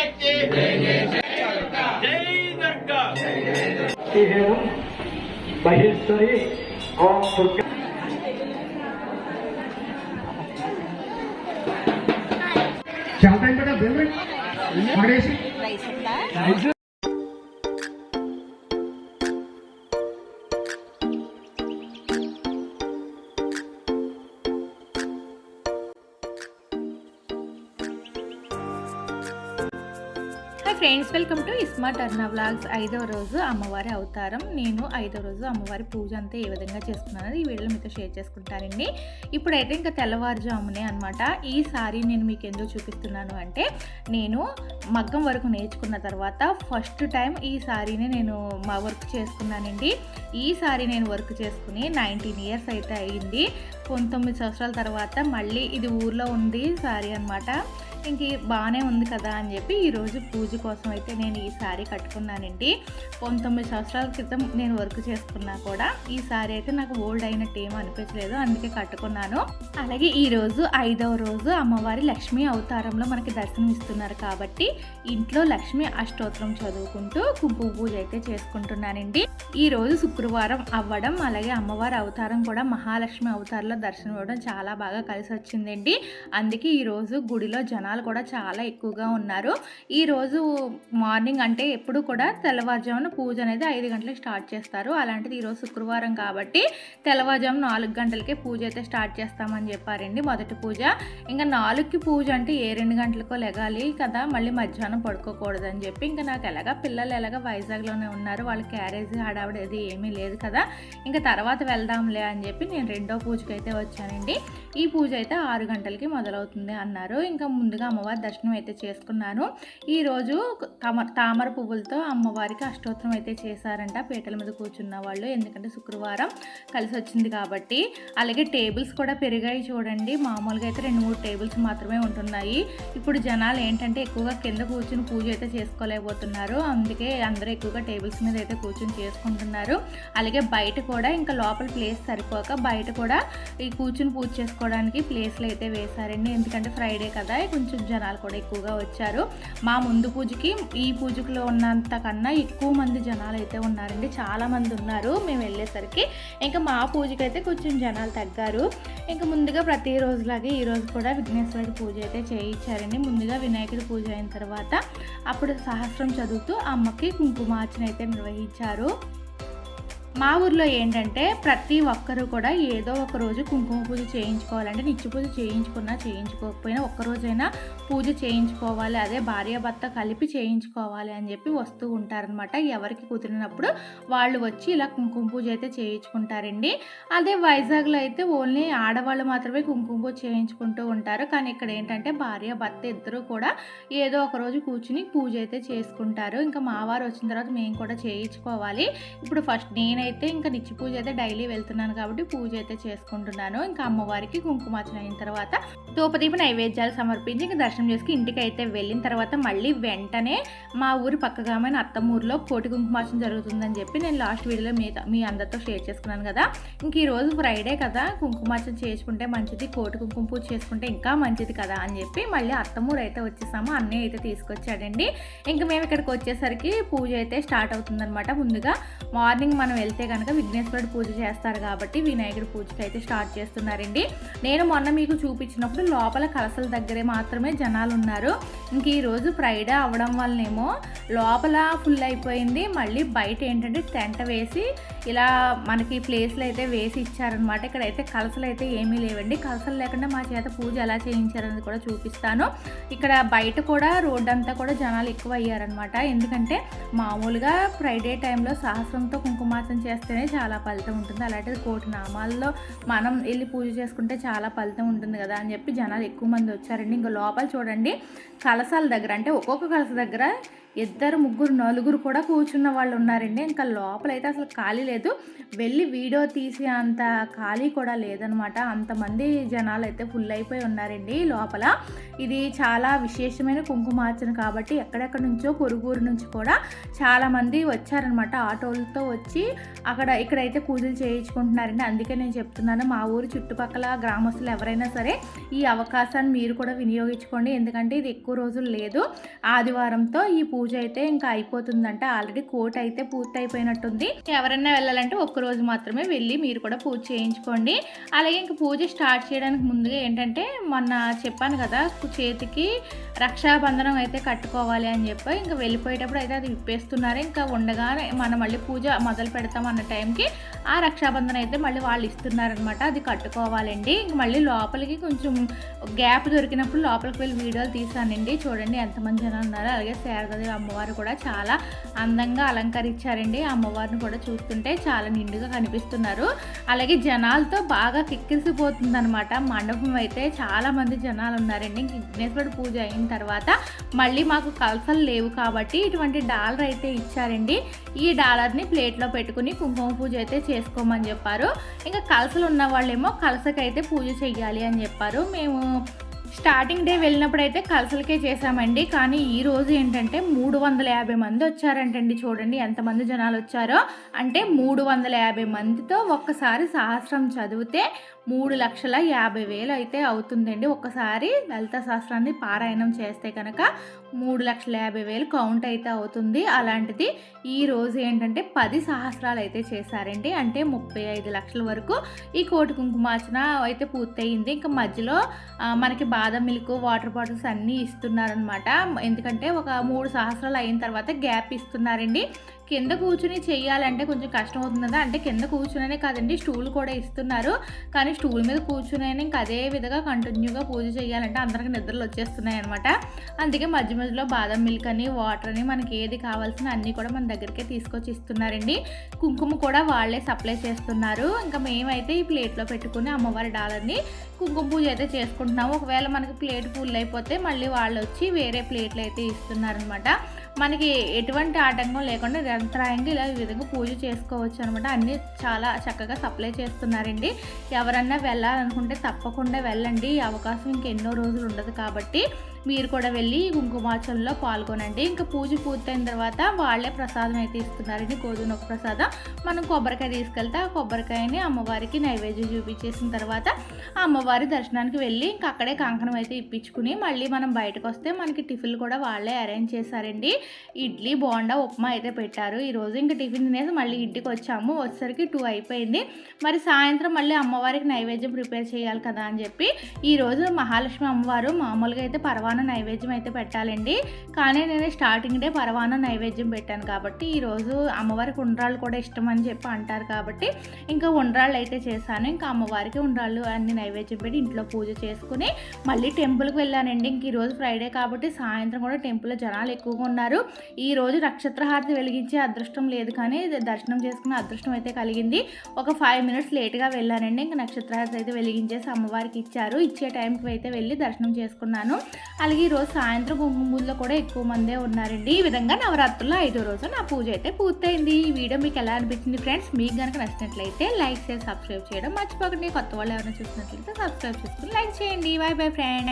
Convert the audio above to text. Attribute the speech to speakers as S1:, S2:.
S1: శక్తి. జై దుర్గా.
S2: మహేశ్వరి ఓం దుర్గా. చాలా టైం పెట్టా
S3: friends welcome to ismart Arna vlogs ఐదవ రోజు అమ్మవారి అవతారం. నేను ఐదవ రోజు అమ్మవారి పూజ అంతా ఏ విధంగా చేసుకున్నానో ఈ వీడియోలో మీతో షేర్ చేసుకుంటానండి. ఇప్పుడైతే ఇంకా తెల్లవారుజామునే అనమాట ఈ సారీ నేను మీకు ఎందుకు చూపిస్తున్నాను అంటే నేను మగ్గం వరకు నేర్చుకున్న తర్వాత ఫస్ట్ టైం ఈ సారీని నేను మా వర్క్ చేసుకున్నానండి. ఈ సారీ నేను వర్క్ చేసుకుని నైన్టీన్ ఇయర్స్ అయితే అయ్యింది పంతొమ్మిది సంవత్సరాల తర్వాత మళ్ళీ ఇది ఊర్లో ఉంది సారీ అనమాట ఇంక బాగానే ఉంది కదా అని చెప్పి ఈరోజు పూజ కోసం అయితే నేను ఈ శారీ కట్టుకున్నానండి. పంతొమ్మిది సంవత్సరాల క్రితం నేను వర్క్ చేసుకున్నా కూడా ఈ శారీ అయితే నాకు ఓల్డ్ అయినట్టు ఏం అనిపించలేదు అందుకే కట్టుకున్నాను. అలాగే ఈరోజు ఐదవ రోజు అమ్మవారి లక్ష్మీ అవతారంలో మనకి దర్శనం ఇస్తున్నారు కాబట్టి ఇంట్లో లక్ష్మీ అష్టోత్తరం చదువుకుంటూ కుంకుమ పూజ అయితే చేసుకుంటున్నానండి. ఈ రోజు శుక్రవారం అవ్వడం అలాగే అమ్మవారి అవతారం కూడా మహాలక్ష్మి అవతారంలో దర్శనం ఇవ్వడం చాలా బాగా కలిసి వచ్చిందండి అందుకే ఈరోజు గుడిలో జనాలు కూడా చాలా ఎక్కువగా ఉన్నారు. ఈరోజు మార్నింగ్ అంటే ఎప్పుడు కూడా తెల్లవారుజామున పూజ అనేది ఐదు గంటలకు స్టార్ట్ చేస్తారు. అలాంటిది ఈరోజు శుక్రవారం కాబట్టి తెల్లవారుజాము నాలుగు గంటలకే పూజ అయితే స్టార్ట్ చేస్తామని చెప్పారండి మొదటి పూజ. ఇంకా నాలుగుకి పూజ అంటే ఏ రెండు గంటలకో లెగాలి కదా మళ్ళీ మధ్యాహ్నం పడుకోకూడదని చెప్పి ఇంకా నాకు ఎలాగా పిల్లలు ఎలాగా వైజాగ్లోనే ఉన్నారు వాళ్ళ క్యారేజ్ హడావిడ అది ఏమీ లేదు కదా ఇంకా తర్వాత వెళ్దాంలే అని చెప్పి నేను రెండో పూజకి అయితే వచ్చానండి. ఈ పూజ అయితే ఆరు గంటలకి మొదలవుతుంది అన్నారు. ఇంకా ముందు ముందుగా అమ్మవారి దర్శనం అయితే చేసుకున్నాను. ఈరోజు తామ తామర పువ్వులతో అమ్మవారికి అష్టోత్తరం అయితే చేశారంట. పీటల మీద కూర్చున్న వాళ్ళు. ఎందుకంటే శుక్రవారం కలిసి వచ్చింది కాబట్టి. అలాగే టేబుల్స్ కూడా పెరిగాయి చూడండి. మామూలుగా అయితే రెండు మూడు టేబుల్స్ మాత్రమే ఉంటున్నాయి. ఇప్పుడు జనాలు ఏంటంటే ఎక్కువగా కింద కూర్చుని పూజ అయితే చేసుకోలేకపోతున్నారు. అందుకే అందరూ ఎక్కువగా టేబుల్స్ మీద అయితే కూర్చుని చేసుకుంటున్నారు. అలాగే బయట కూడా ఇంకా లోపల ప్లేస్ సరిపోక బయట కూడా ఈ కూర్చుని పూజ చేసుకోవడానికి ప్లేస్లు అయితే వేశారండి. ఎందుకంటే ఫ్రైడే కదా. కొంచెం జనాలు కూడా ఎక్కువగా వచ్చారు. మా ముందు పూజకి ఈ పూజకులో ఉన్నంత కన్నా ఎక్కువ మంది జనాలు అయితే ఉన్నారండి. చాలా మంది ఉన్నారు. మేము వెళ్ళేసరికి ఇంకా మా పూజకి అయితే కొంచెం జనాలు తగ్గారు. ఇంకా ముందుగా ప్రతి రోజులాగే ఈ రోజు కూడా విఘ్నేశ్వరుడి పూజ అయితే చేయించారండి. ముందుగా వినాయకుడి పూజ అయిన తర్వాత అప్పుడు సహస్రం చదువుతూ అమ్మకి కుంకుమార్చన అయితే నిర్వహించారు. మా ఊర్లో ఏంటంటే ప్రతి ఒక్కరూ కూడా ఏదో ఒక రోజు కుంకుమ పూజ చేయించుకోవాలంటే నిత్య పూజ చేయించుకున్నా చేయించుకోకపోయినా ఒక్క రోజైనా పూజ చేయించుకోవాలి అదే భార్యాభర్త కలిపి చేయించుకోవాలి అని చెప్పి వస్తూ ఉంటారనమాట ఎవరికి కుదిరినప్పుడు వాళ్ళు వచ్చి ఇలా కుంకుమ పూజ అయితే చేయించుకుంటారండి. అదే వైజాగ్లో అయితే ఓన్లీ ఆడవాళ్ళు మాత్రమే కుంకుమ పూజ చేయించుకుంటూ ఉంటారు. కానీ ఇక్కడ ఏంటంటే భార్య భర్త ఇద్దరు కూడా ఏదో ఒక రోజు కూర్చుని పూజ అయితే చేసుకుంటారు. ఇంకా మా వారు వచ్చిన తర్వాత మేము కూడా చేయించుకోవాలి. ఇప్పుడు ఫస్ట్ నేనైతే ఇంకా నిత్య పూజ అయితే డైలీ వెళ్తున్నాను కాబట్టి పూజ అయితే చేసుకుంటున్నాను. ఇంకా అమ్మవారికి కుంకుమార్చన అయిన తర్వాత ధూపదీప నైవేద్యాలు సమర్పించి ఇంకా దర్శనం చేసుకుని ఇంటికి అయితే వెళ్ళిన తర్వాత మళ్ళీ వెంటనే మా ఊరి పక్కగామైన అత్తమూరులో కోటి కుంకుమార్చన జరుగుతుందని చెప్పి నేను లాస్ట్ వీడియోలో మీ మీ అందరితో షేర్ చేసుకున్నాను కదా. ఇంక ఈ రోజు ఫ్రైడే కదా కుంకుమార్చన చేసుకుంటే మంచిది కోటి కుంకుమ పూజ చేసుకుంటే ఇంకా మంచిది కదా అని చెప్పి మళ్ళీ అత్తమూరు అయితే వచ్చేసాము అన్నయ్య అయితే తీసుకొచ్చాడండి. ఇంకా మేము ఇక్కడికి వచ్చేసరికి పూజ అయితే స్టార్ట్ అవుతుందన్నమాట. ముందుగా మార్నింగ్ మనం వెళ్తే కనుక విఘ్నేశ్వరుడు పూజ చేస్తారు కాబట్టి వినాయకుడి పూజకి అయితే స్టార్ట్ చేస్తున్నారండి. నేను మొన్న మీకు చూపించినప్పుడు లోపల కలసల దగ్గరే మాత్రమే జనాలు ఉన్నారు. ఇంక ఈరోజు ఫ్రైడే అవ్వడం వల్లనేమో లోపల ఫుల్ అయిపోయింది. మళ్ళీ బయట ఏంటంటే టెంట వేసి ఇలా మనకి ప్లేస్లు అయితే వేసి ఇచ్చారనమాట ఇక్కడ అయితే కలసలు అయితే ఏమీ లేవండి. కలసలు లేకుండా మా చేత పూజ ఎలా చేయించారని కూడా చూపిస్తాను. ఇక్కడ బయట కూడా రోడ్డు అంతా కూడా జనాలు ఎక్కువ అయ్యారనమాట ఎందుకంటే మామూలుగా ఫ్రైడే టైంలో సహస్రంతో కుంకుమార్చన చేస్తేనే చాలా ఫలితం ఉంటుంది. అలాంటిది కోటి నామాల్లో మనం వెళ్ళి పూజ చేసుకుంటే చాలా ఫలితం ఉంటుంది కదా అని చెప్పి జనాలు ఎక్కువ మంది వచ్చారండి. ఇంకా లోపల చూడండి కలసాల దగ్గర అంటే ఒక్కొక్క కలస దగ్గర ఇద్దరు ముగ్గురు నలుగురు కూడా కూర్చున్న వాళ్ళు ఉన్నారండి. ఇంకా లోపలైతే అసలు ఖాళీ లేదు. వెళ్ళి వీడియో తీసే అంత ఖాళీ కూడా లేదనమాట. అంతమంది జనాలు అయితే ఫుల్ అయిపోయి ఉన్నారండి లోపల. ఇది చాలా విశేషమైన కుంకుమార్చన కాబట్టి ఎక్కడెక్కడ నుంచో పొరుగురు నుంచి కూడా చాలామంది వచ్చారనమాట. ఆటోలతో వచ్చి అక్కడ ఇక్కడైతే పూజలు చేయించుకుంటున్నారండి. అందుకే నేను చెప్తున్నాను మా ఊరు చుట్టుపక్కల గ్రామస్తులు ఎవరైనా సరే ఈ అవకాశాన్ని మీరు కూడా వినియోగించుకోండి. ఎందుకంటే ఇది ఎక్కువ రోజులు లేదు. ఆదివారంతో ఈ పూజ పూజ అయితే ఇంకా అయిపోతుందంట. ఆల్రెడీ కోట అయితే పూర్తి అయిపోయినట్టుంది ఎవరైనా వెళ్ళాలంటే ఒక్క రోజు మాత్రమే వెళ్ళి మీరు కూడా పూజ చేయించుకోండి. అలాగే ఇంక పూజ స్టార్ట్ చేయడానికి ముందుగా ఏంటంటే మొన్న చెప్పాను కదా చేతికి రక్షాబంధనం అయితే కట్టుకోవాలి అని చెప్పి ఇంకా వెళ్ళిపోయేటప్పుడు అయితే అది విప్పేస్తున్నారు. ఇంకా ఉండగానే మనం మళ్ళీ పూజ మొదలు పెడతాం అన్న టైంకి ఆ రక్షాబంధనం అయితే మళ్ళీ వాళ్ళు ఇస్తున్నారనమాట అది కట్టుకోవాలండి. ఇంక మళ్ళీ లోపలికి కొంచెం గ్యాప్ దొరికినప్పుడు లోపలికి వెళ్ళి వీడియోలు తీసానండి చూడండి ఎంతమంది జనం ఉన్నారు. అలాగే శారదాది అమ్మవారు కూడా చాలా అందంగా అలంకరించారండి. అమ్మవారిని కూడా చూస్తుంటే చాలా నిండుగా కనిపిస్తున్నారు. అలాగే జనాలతో బాగా కిక్కిరిసిపోతుంది అనమాట మండపం అయితే చాలా మంది జనాలు ఉన్నారండి. విఘ్నేశ్వరుడు పూజ అయిన తర్వాత మళ్ళీ మాకు కలసలు లేవు కాబట్టి ఇటువంటి డాలర్ అయితే ఇచ్చారండి. ఈ డాలర్ని ప్లేట్లో పెట్టుకుని కుంకుమ పూజ అయితే చేసుకోమని చెప్పారు. ఇంకా కలసలు ఉన్న వాళ్ళేమో కలసకైతే పూజ చెయ్యాలి అని చెప్పారు. మేము స్టార్టింగ్ డే వెళ్ళినప్పుడు అయితే కలసలకే చేశామండి. కానీ ఈ రోజు ఏంటంటే మూడు వందల యాభై మంది వచ్చారంటండి చూడండి ఎంతమంది జనాలు వచ్చారో. అంటే మూడు వందల యాభై మందితో ఒక్కసారి సహస్రం చదివితే మూడు లక్షల యాభై వేలు అయితే అవుతుందండి. ఒక్కసారి లలిత సహస్రాన్ని పారాయణం చేస్తే కనుక మూడు లక్షల యాభై వేలు కౌంట్ అయితే అవుతుంది. అలాంటిది ఈ రోజు ఏంటంటే పది సహస్రాలు అయితే చేశారండి. అంటే ముప్పై ఐదు లక్షల వరకు ఈ కోటి కుంకుమార్చన అయితే పూర్తయింది. ఇంకా మధ్యలో మనకి బాదం మిల్క్ వాటర్ బాటిల్స్ అన్నీ ఇస్తున్నారనమాట ఎందుకంటే ఒక మూడు సంవత్సరాలు అయిన తర్వాత గ్యాప్ ఇస్తున్నారండి. కింద కూర్చుని చేయాలంటే కొంచెం కష్టం అవుతుంది కదా అంటే కింద కూర్చునే కాదండి స్టూల్ కూడా ఇస్తున్నారు. కానీ స్టూల్ మీద కూర్చునే ఇంకా అదే విధంగా కంటిన్యూగా పూజ చేయాలంటే అందరికి నిద్రలు వచ్చేస్తున్నాయి అనమాట అందుకే మధ్య మధ్యలో బాదం మిల్క్ అని వాటర్ అని మనకి ఏది కావాల్సిన అన్నీ కూడా మన దగ్గరికే తీసుకొచ్చి ఇస్తున్నారండి. కుంకుమ కూడా వాళ్ళే సప్లై చేస్తున్నారు. ఇంకా మేమైతే ఈ ప్లేట్లో పెట్టుకుని అమ్మవారి డాలని కుంకుమ పూజ అయితే చేసుకుంటున్నాము. ఒకవేళ మనకి ప్లేట్ ఫుల్ అయిపోతే మళ్ళీ వాళ్ళు వచ్చి వేరే ప్లేట్లు అయితే ఇస్తున్నారనమాట మనకి ఎటువంటి ఆటంకం లేకుండా నిరంతరాయంగా ఇలా ఈ విధంగా పూజ చేసుకోవచ్చు అనమాట అన్నీ చాలా చక్కగా సప్లై చేస్తున్నారండి. ఎవరన్నా వెళ్ళాలనుకుంటే తప్పకుండా వెళ్ళండి. ఈ అవకాశం ఇంకెన్నో రోజులు ఉండదు కాబట్టి మీరు కూడా వెళ్ళి కుంకుమార్చనలో పాల్గొనండి. ఇంకా పూజ పూర్తయిన తర్వాత వాళ్ళే ప్రసాదం అయితే ఇస్తున్నారండి. గోధుమ ప్రసాదం. మనం కొబ్బరికాయ తీసుకెళ్తే ఆ కొబ్బరికాయని అమ్మవారికి నైవేద్యం చూపించేసిన తర్వాత ఆ అమ్మవారి దర్శనానికి వెళ్ళి ఇంకా అక్కడే కంకణం అయితే ఇప్పించుకుని మళ్ళీ మనం బయటకు వస్తే మనకి టిఫిన్లు కూడా వాళ్ళే అరేంజ్ చేశారండి. ఇడ్లీ బోండా ఉప్మా అయితే పెట్టారు. ఈరోజు ఇంకా టిఫిన్ తినేసి మళ్ళీ ఇంటికి వచ్చాము. వచ్చేసరికి టూ అయిపోయింది. మరి సాయంత్రం మళ్ళీ అమ్మవారికి నైవేద్యం ప్రిపేర్ చేయాలి కదా అని చెప్పి ఈరోజు మహాలక్ష్మి అమ్మవారు మామూలుగా అయితే పర్వాలేదు. పరవాన నైవేద్యం అయితే పెట్టాలండి. కానీ నేను స్టార్టింగ్ డే పరవాన నైవేద్యం పెట్టాను కాబట్టి ఈరోజు అమ్మవారికి ఉండ్రాళ్ళు కూడా ఇష్టం అని చెప్పి అంటారు కాబట్టి ఇంకా ఉండ్రాళ్ళు అయితే చేశాను. ఇంకా అమ్మవారికి ఉండ్రాళ్ళు అన్ని నైవేద్యం పెట్టి ఇంట్లో పూజ చేసుకుని మళ్ళీ టెంపుల్కి వెళ్ళానండి. ఇంక ఈరోజు ఫ్రైడే కాబట్టి సాయంత్రం కూడా టెంపుల్లో జనాలు ఎక్కువగా ఉన్నారు. ఈరోజు నక్షత్రహారతి వెలిగించే అదృష్టం లేదు కానీ దర్శనం చేసుకున్న అదృష్టం అయితే కలిగింది. ఒక ఫైవ్ మినిట్స్ లేట్గా వెళ్ళానండి. ఇంకా నక్షత్రహారతి అయితే వెలిగించేసి అమ్మవారికి ఇచ్చారు. ఇచ్చే టైంకి అయితే వెళ్ళి దర్శనం చేసుకున్నాను. అలాగే ఈ రోజు సాయంత్రం కుంకుమ కూడా ఎక్కువ మందే ఉన్నారండి. ఈ విధంగా నవరాత్రుల్లో ఐదో రోజు నా పూజ అయితే పూర్తయింది. ఈ వీడియో మీకు ఎలా అనిపించింది ఫ్రెండ్స్? మీకు కనుక నచ్చినట్లయితే లైక్ చేసి సబ్స్క్రైబ్ చేయడం మర్చిపోకండి. కొత్త వాళ్ళు ఎవరైనా చూసినట్లయితే సబ్స్క్రైబ్ చేసుకుని లైక్ చేయండి. Bye boy friend